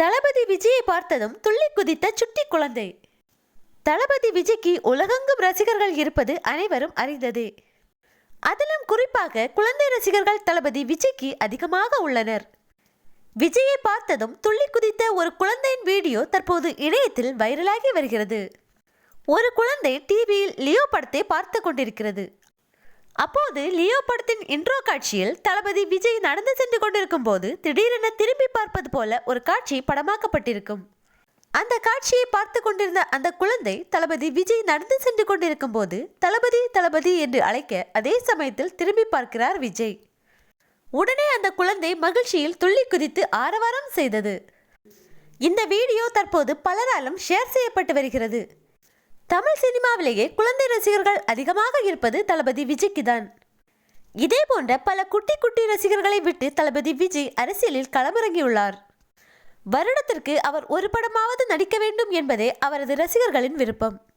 தளபதி விஜயை பார்த்ததும் துள்ளி குதித்த சுட்டி குழந்தை. தளபதி விஜய்க்கு உலகெங்கும் ரசிகர்கள் இருப்பது அனைவரும் அறிந்ததே. அதிலும் குறிப்பாக குழந்தை ரசிகர்கள் தளபதி விஜய்க்கு அதிகமாக உள்ளனர். விஜயை பார்த்ததும் துள்ளி குதித்த ஒரு குழந்தையின் வீடியோ தற்போது இணையத்தில் வைரலாகி வருகிறது. ஒரு குழந்தை டிவியில் லியோ படத்தை பார்த்து கொண்டிருக்கிறது. அப்போது லியோ படத்தின் இன்ட்ரோ காட்சியில் தளபதி விஜய் நடந்து சென்று கொண்டிருக்கும் போது திடீரென திரும்பி பார்ப்பது போல ஒரு காட்சி படமாக்கப்பட்டிருக்கும். அந்த காட்சியை பார்த்து கொண்டிருந்த அந்த குழந்தை தளபதி விஜய் நடந்து சென்று கொண்டிருக்கும் போது தளபதி தளபதி என்று அழைக்க அதே சமயத்தில் திரும்பி பார்க்கிறார் விஜய். உடனே அந்த குழந்தை மகிழ்ச்சியில் துள்ளி குதித்து ஆரவாரம் செய்தது. இந்த வீடியோ தற்போது பலராலும் ஷேர் செய்யப்பட்டு வருகிறது. தமிழ் சினிமாவிலேயே குழந்தை ரசிகர்கள் அதிகமாக இருப்பது தளபதி விஜய்க்கு தான். இதே போன்ற பல குட்டி குட்டி ரசிகர்களை விட்டு தளபதி விஜய் அரசியலில் களமிறங்கியுள்ளார். வருடத்திற்கு அவர் ஒரு படமாவது நடிக்க வேண்டும் என்பதே அவரது ரசிகர்களின் விருப்பம்.